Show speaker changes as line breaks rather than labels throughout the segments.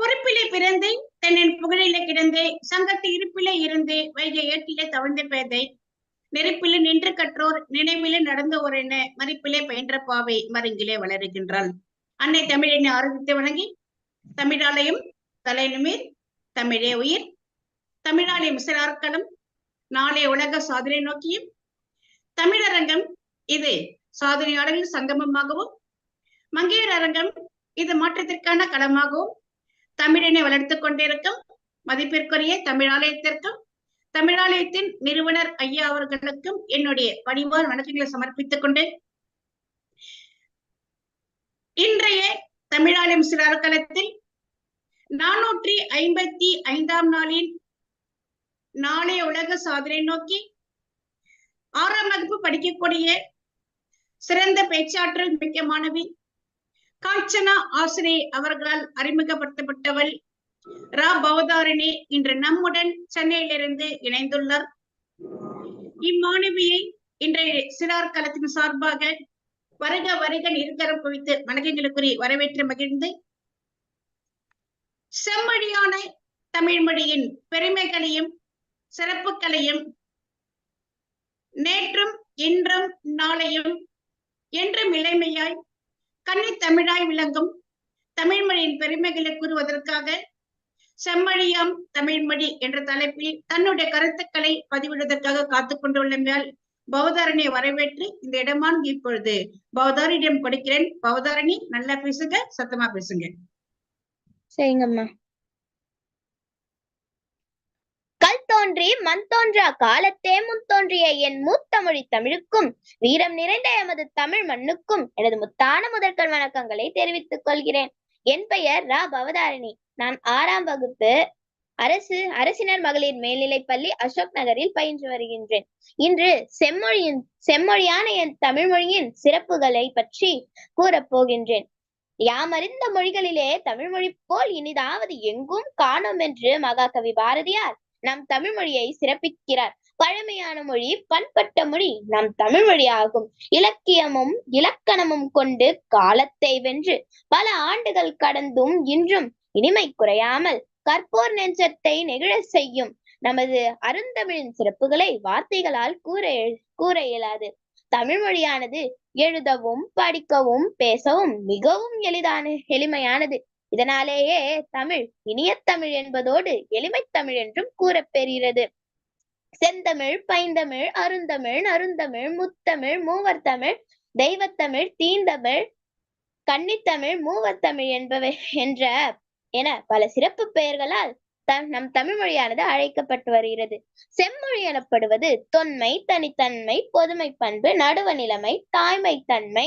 பொறுப்பிலே பிறந்தே தன்னின் புகழிலே கிடந்தே சங்கத்து இருப்பிலே இருந்து வைகை ஏட்டிலே தவழ்ந்த பேதை நெருப்பிலே நின்று கற்றோர் நினைவிலே நடந்த ஒரு என மதிப்பிலே பயின்ற பாவை மருங்கிலே வளருகின்றாள் அன்னை தமிழினை ஆரோக்கியத்தை வணங்கி தமிழாலயம் தலைநிமிர் தமிழே உயிர் தமிழாலயம் சிறார்களும் நாளை உலக சாதனை நோக்கியும் தமிழரங்கம் இது சாதனையாளர்கள் சங்கமமாகவும் மங்கையர் அரங்கம் இது மாற்றத்திற்கான களமாகவும் தமிழினை வளர்த்துக் கொண்டிருக்கும் மதிப்பிற்குரிய தமிழாலயத்திற்கும் தமிழாலயத்தின் நிறுவனர் ஐயா அவர்களுக்கும் என்னுடைய பணிவார் வணக்கங்களை சமர்ப்பித்துக் கொண்டு இன்றைய தமிழாலயம் சில அறக்கலத்தில் நானூற்றி ஐம்பத்தி ஐந்தாம் நாளின் நாளைய உலக சாதனை நோக்கி ஆறாம் வகுப்பு படிக்கக்கூடிய சிறந்த பேச்சாற்றல் மிக்க மாணவி காஞ்சனா ஆசிரியை அவர்களால் அறிமுகப்படுத்தப்பட்டவள் ரா பவதாரணி இன்று நம்முடன் சென்னையிலிருந்து இணைந்துள்ளார் இம்மாணவியை இன்றைய சிறார் களத்தின் சார்பாக வருக வருக நிருகரம் குவித்து வணக்கங்களுக்குரிய வரவேற்று மகிழ்ந்து செம்மொழியான தமிழ் மொழியின் பெருமைகளையும் சிறப்புகளையும் நேற்றும் இன்றும் நாளையும் என்றும் இளமையாய் கன்னி தமிழாய் விளங்கும் தமிழ்மொழியின் பெருமைகளை கூறுவதற்காக செம்மொழியாம் தமிழ்மொழி என்ற தலைப்பில் தன்னுடைய கருத்துக்களை பதிவிடுவதற்காக காத்துக் கொண்டுள்ளமையால் பௌதாரணி வரவேற்று இந்த இடமான் இப்பொழுது பௌதாரியிடம் கொடுக்கிறேன் பௌதாரணி நல்லா பேசுங்க சத்தமா பேசுங்க சரிங்கம்மா தோன்றி மண் தோன்றா காலத்தே முன் தோன்றிய என் மூத்த மொழி தமிழுக்கும் வீரம் நிறைந்த எமது தமிழ் மண்ணுக்கும் எனது முத்தான முதற்கள் வணக்கங்களை தெரிவித்துக் கொள்கிறேன் என் பெயர் ரா பவதாரணி நான் ஆறாம் வகுப்பு அரசு அரசினர் மகளிர் மேல்நிலைப்பள்ளி அசோக் நகரில் பயின்று வருகின்றேன் இன்று செம்மொழியின் செம்மொழியான என் தமிழ் மொழியின் சிறப்புகளை பற்றி கூறப்போகின்றேன் யாமறிந்த மொழிகளிலே தமிழ்மொழி போல் இனிதாவது எங்கும் காணோம் என்று மகாகவி பாரதியார் நம் தமிழ் மொழியை சிறப்பிக்கிறார் பழமையான மொழி பண்பட்ட மொழி நம் தமிழ் மொழி ஆகும் இலக்கியமும் இலக்கணமும் கொண்டு காலத்தை வென்று பல ஆண்டுகள் கடந்தும் இன்றும் இனிமை குறையாமல் கற்போர் நெஞ்சத்தை நெகிழ செய்யும் நமது அருந்தமிழின் சிறப்புகளை வார்த்தைகளால் கூற கூற இயலாது தமிழ் மொழியானது எழுதவும் படிக்கவும் பேசவும் மிகவும் எளிதான எளிமையானது இதனாலேயே தமிழ் இனிய தமிழ் என்பதோடு எளிமை தமிழ் என்றும் கூறப்பெறுகிறது செந்தமிழ் பைந்தமிழ் அருந்தமிழ் அருந்தமிழ் முத்தமிழ் மூவர் தமிழ் தெய்வத்தமிழ் தீந்தமிழ் கன்னித்தமிழ் மூவர் தமிழ் என்பவை என்ற என பல சிறப்பு பெயர்களால் நம் தமிழ் மொழியானது அழைக்கப்பட்டு வருகிறது செம்மொழி எனப்படுவது தொன்மை தனித்தன்மை பொதுமை பண்பு நடுவ நிலைமை தாய்மை தன்மை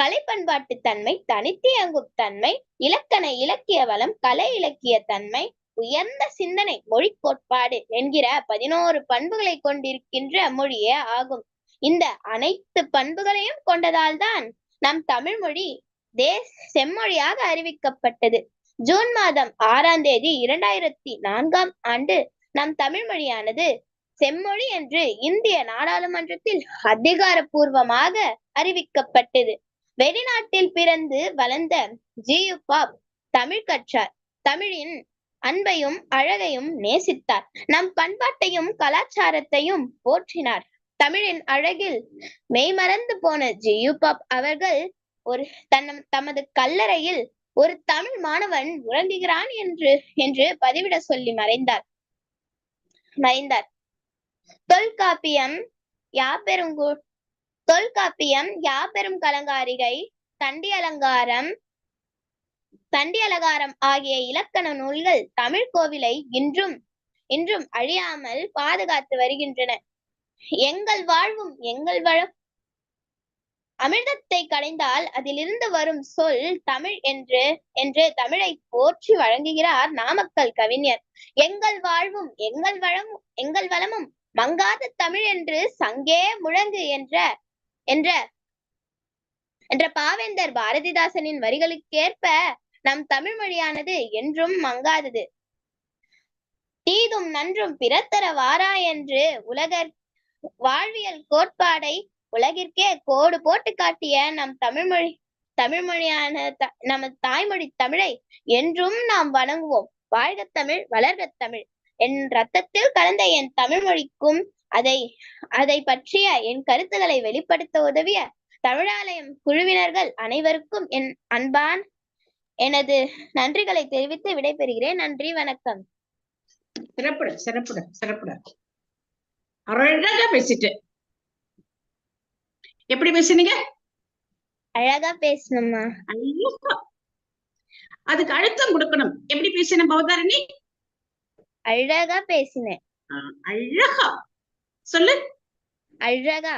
கலை பண்பாட்டுத் தன்மை தனித்தியங்கும் தன்மை இலக்கண இலக்கிய வளம் கலை இலக்கிய தன்மை உயர்ந்த சிந்தனை மொழி கோட்பாடு என்கிற பதினோரு பண்புகளை கொண்டிருக்கின்ற மொழியே ஆகும் இந்த அனைத்து பண்புகளையும் கொண்டதால் தான் நம் தமிழ் மொழி தேஸ் செம்மொழியாக அறிவிக்கப்பட்டது ஜூன் மாதம் ஆறாம் தேதி இரண்டாயிரத்தி நான்காம் ஆண்டு நம் தமிழ் மொழியானது செம்மொழி என்று இந்திய நாடாளுமன்றத்தில் அதிகாரப்பூர்வமாக அறிவிக்கப்பட்டது வெளிநாட்டில் பிறந்து வளர்ந்த ஜியுபாப் தமிழ் கற்றார் தமிழின் அன்பையும் அழகையும் நேசித்தார் நம் பண்பாட்டையும் கலாச்சாரத்தையும் போற்றினார் தமிழின் அழகில் மெய்மறந்து போன ஜியுபாப் அவர்கள் ஒரு தன் தமது கல்லறையில் ஒரு தமிழ் மாணவன் உறங்குகிறான் என்று என்று பதிவிட சொல்லி மறைந்தார் மறைந்தார் தொல்காப்பியம் யாப்பெரும் தொல்காப்பியம் யாபெரும் கலங்காரிகை தண்டி அலங்காரம் தண்டி அலங்காரம் ஆகிய இலக்கண நூல்கள் தமிழ் கோவிலை இன்றும் இன்றும் அழியாமல் பாதுகாத்து வருகின்றன எங்கள் வாழ்வும் எங்கள் வள அமிர்தத்தை கடைந்தால் அதிலிருந்து வரும் சொல் தமிழ் என்று என்று தமிழை போற்றி வழங்குகிறார் நாமக்கல் கவிஞர் எங்கள் வாழ்வும் எங்கள் வளமும் எங்கள் வளமும் மங்காத தமிழ் என்று சங்கே முழங்கு என்ற என்ற என்ற பாவேந்தர் பாரதிதாசனின் வரிகளுக்கேற்ப நம் தமிழ் மொழியானது என்றும் மங்காதது தீதும் நன்றும் பிறத்தர வாரா என்று உலகர் வாழ்வியல் கோட்பாடை உலகிற்கே கோடு போட்டு காட்டிய நம் தமிழ்மொழி தமிழ்மொழியான நம் தாய்மொழி தமிழை என்றும் நாம் வணங்குவோம் வாழ்க தமிழ் வளர்க தமிழ் என் ரத்தத்தில் கலந்த என் தமிழ்மொழிக்கும் அதை அதை பற்றிய என் கருத்துக்களை வெளிப்படுத்த உதவிய தமிழாலயம் குழுவினர்கள் அனைவருக்கும் என் அன்பான் எனது நன்றிகளை தெரிவித்து விடைபெறுகிறேன் நன்றி வணக்கம்
சிறப்புட சிறப்புட சிறப்புடன் அழகா பேசிட்டேன் எப்படி பேசுனீங்க
அழகா பேசணுமா
அதுக்கு அழுத்தம் கொடுக்கணும் எப்படி பேசின பவதாரணி
அழகா பேசினேன்
அழகா சொல்லு அழகா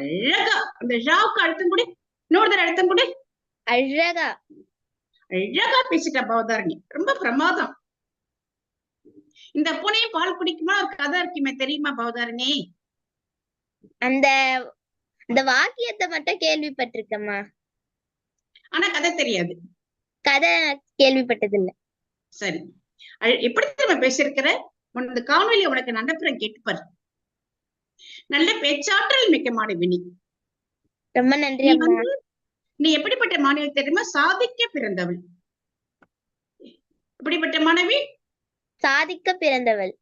அழகா அந்த ஷாவுக்கு அழுத்தம் கொடு இன்னொரு அழுத்தம் கொடு அழகா அழகா பேசிட்டா பவதாரணி ரொம்ப பிரமாதம் இந்த பூனையும் பால் குடிக்குமா ஒரு கதை இருக்குமே தெரியுமா பவதாரணி
அந்த இந்த வாக்கியத்தை மட்டும் கேள்விப்பட்டிருக்கம்மா
ஆனா கதை தெரியாது
கதை கேள்விப்பட்டது இல்ல
சரி எப்படி நம்ம பேசியிருக்கிற உனது காணொலி உனக்கு நண்டப்புறம் கேட்டுப்பார் நல்ல பேச்சாற்றல் மிக்க வினி ரொம்ப நன்றி நீ எப்படிப்பட்ட மாணவி தெரியுமா சாதிக்க பிறந்தவள் எப்படிப்பட்ட மாணவி
சாதிக்க பிறந்தவள்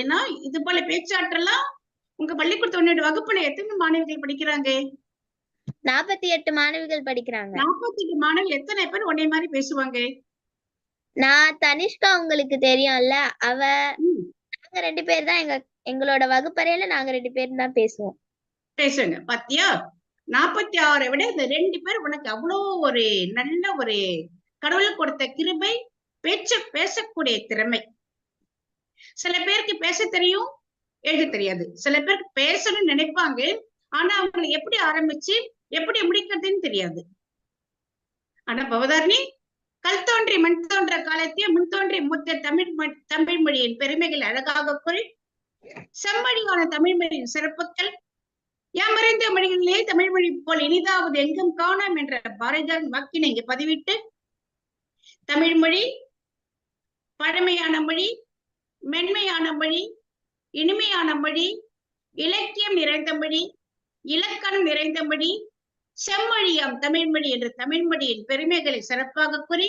ஏன்னா இது போல பேச்சாற்றலாம் உங்க பள்ளிக்கூடத்து வகுப்புல எத்தனை மாணவிகள் படிக்கிறாங்க
நாற்பத்தி எட்டு மாணவிகள் படிக்கிறாங்க
நாற்பத்தி எட்டு மாணவிகள் எத்தனை பேர் ஒன்னே மாதிரி பேசுவாங்க
நான் தனிஷ்கா உங்களுக்கு தெரியும்ல அவ நாங்க ரெண்டு பேர் தான் எங்க எங்களோட வகுப்பறையில நாங்க ரெண்டு பேர் தான் பேசுவோம்
பேசுங்க பத்தியா நாற்பத்தி ஆறை விட இந்த ரெண்டு பேர் உனக்கு அவ்வளோ ஒரு நல்ல ஒரு கடவுள் கொடுத்த கிருபை பேச்ச பேசக்கூடிய திறமை சில பேருக்கு பேச தெரியும் எழுத தெரியாது சில பேர் பேசணும்னு நினைப்பாங்க ஆனா அவங்களை எப்படி ஆரம்பிச்சு எப்படி முடிக்கிறதுன்னு தெரியாது ஆனா பவதாரணி கல் தோன்றி மண் தோன்ற காலத்தையே முன் தோன்றி மூத்த தமிழ் தமிழ் மொழியின் பெருமைகள் அழகாக கூறி செம்மொழியான தமிழ் மொழியின் சிறப்புகள் யாமறிந்த மொழிகளிலே தமிழ் மொழி போல் இனிதாவது எங்கும் காணோம் என்ற பாரதியார் வாக்கினை இங்கே பதிவிட்டு தமிழ் மொழி பழமையான மொழி மென்மையான மொழி இனிமையான மொழி இலக்கியம் நிறைந்த மொழி இலக்கணம் நிறைந்த மொழி செம்மொழியாம் தமிழ்மொழி என்ற தமிழ்மொழியின் பெருமைகளை சிறப்பாக கூறி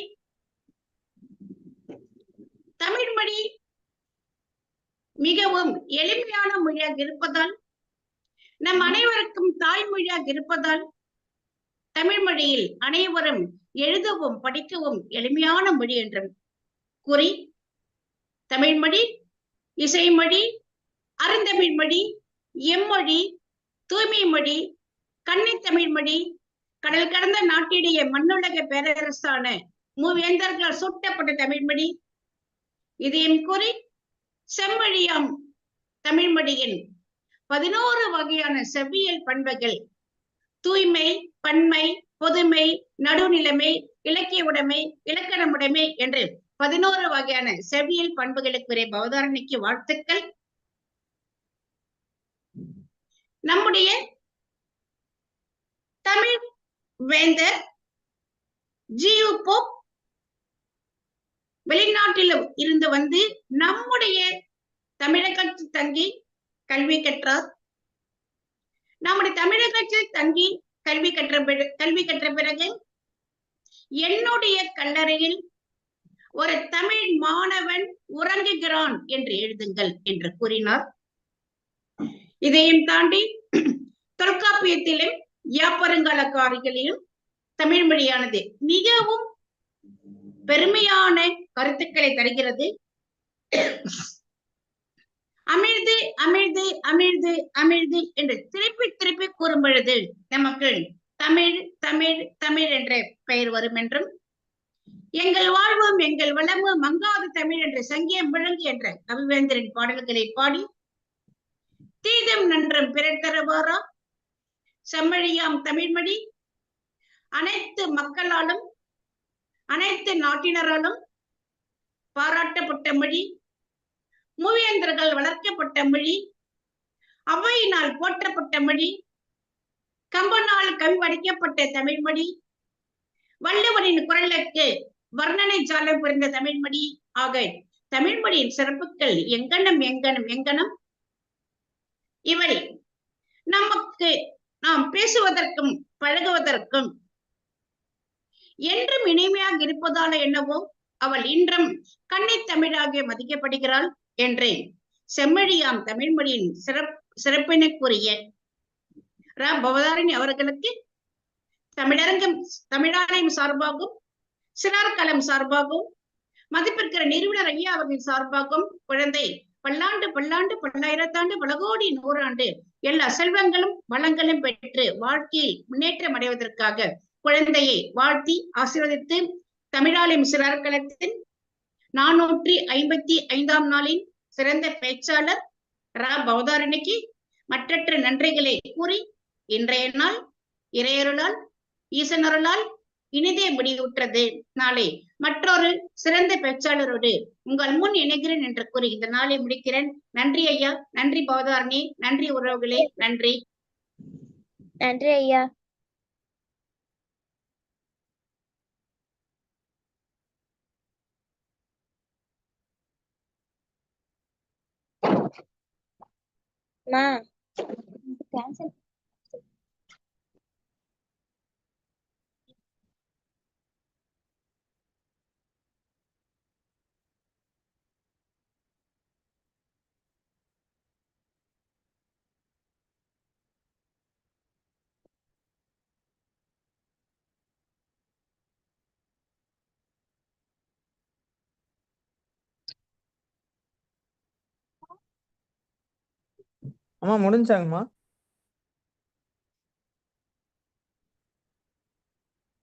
தமிழ்மொழி மிகவும் எளிமையான மொழியாக இருப்பதால் நம் அனைவருக்கும் தாய்மொழியாக இருப்பதால் தமிழ்மொழியில் அனைவரும் எழுதவும் படிக்கவும் எளிமையான மொழி என்றும் கூறி தமிழ்மொழி இசைமொழி அருந்தமிழ் மொழி எம்மொழி தூய்மை மொழி தமிழ் மொழி கடல் கடந்த நாட்டிடையே மண்ணுலக பேரரசான மூவேந்தர்கள் சூட்டப்பட்ட தமிழ்மொழி இதையும் கூறி செம்மொழியாம் தமிழ்மொழியின் பதினோரு வகையான செவ்வியல் பண்புகள் தூய்மை பன்மை பொதுமை நடுநிலைமை இலக்கிய உடைமை இலக்கணம் உடைமை என்று பதினோரு வகையான செவ்வியல் பண்புகளுக்குரிய அவதாரணைக்கு வாழ்த்துக்கள் நம்முடைய தமிழ் வேந்தர் ஜியு போப் வெளிநாட்டிலும் இருந்து வந்து நம்முடைய தமிழகத்தில் தங்கி கல்வி கற்றார் நம்முடைய தமிழகத்தில் தங்கி கல்வி கற்ற கல்வி கற்ற பிறகு என்னுடைய கல்லறையில் ஒரு தமிழ் மாணவன் உறங்குகிறான் என்று எழுதுங்கள் என்று கூறினார் இதையும் தாண்டி தொல்காப்பியத்திலும் யாப்பருங்கால தமிழ் மொழியானது மிகவும் பெருமையான கருத்துக்களை தருகிறது அமிழ்து அமிழ்து அமிழ்து அமிழ்து என்று திருப்பி திருப்பி கூறும் பொழுது நமக்கு தமிழ் தமிழ் தமிழ் என்ற பெயர் வரும் என்றும் எங்கள் வாழ்வும் எங்கள் வளமும் மங்காத தமிழ் என்ற சங்கியம் விளங்கு என்ற கவிவேந்தரின் பாடல்களை பாடி தீதம் நன்றம் பிறத்தரவாரா செம்மழியாம் தமிழ்மொழி அனைத்து மக்களாலும் அனைத்து நாட்டினராலும் பாராட்டப்பட்ட மொழி மூவேந்தர்கள் வளர்க்கப்பட்ட மொழி அவையினால் போற்றப்பட்ட மொழி கம்பனால் கவிவடிக்கப்பட்ட தமிழ்மொழி வள்ளுவனின் குரலுக்கு வர்ணனை ஜாலம் புரிந்த தமிழ்மொழி ஆக தமிழ்மொழியின் சிறப்புகள் எங்கனம் எங்கனம் எங்கனம் இவரை நமக்கு நாம் பேசுவதற்கும் பழகுவதற்கும் என்றும் இனிமையாக இருப்பதால என்னவோ அவள் இன்றும் கண்ணை தமிழாக மதிக்கப்படுகிறாள் என்று செம்மொழியாம் தமிழ்மொழியின் சிறப் சிறப்பினக்குரிய ர பவதாரணி அவர்களுக்கு தமிழரங்கம் தமிழாலயம் சார்பாகவும் சிறார் சார்பாகவும் மதிப்பிற்கிற நிறுவனர் ஐயா அவர்கள் சார்பாகவும் குழந்தை பல்லாண்டு பல்லாண்டு பல்லாயிரத்தாண்டு பல கோடி நூறாண்டு எல்லா செல்வங்களும் வளங்களும் பெற்று வாழ்க்கையில் முன்னேற்றம் அடைவதற்காக குழந்தையை வாழ்த்தி ஆசீர்வதித்து தமிழாளி சிறார் கழகத்தின் நானூற்றி ஐம்பத்தி ஐந்தாம் நாளின் சிறந்த பேச்சாளர் ரா பவதாரணிக்கு மற்றற்ற நன்றிகளை கூறி இன்றைய நாள் இறையருளால் ஈசனருளால் இனிதே முடிவுற்றது நாளை மற்றொரு சிறந்த பேச்சாளரோடு உங்கள் முன் இணைகிறேன் என்று கூறி இந்த நாளை முடிக்கிறேன் நன்றி ஐயா நன்றி பவதாரணி நன்றி உறவுகளே நன்றி
நன்றி ஐயா மா கேன்சல்
அம்மா முடிஞ்சாங்கம்மா.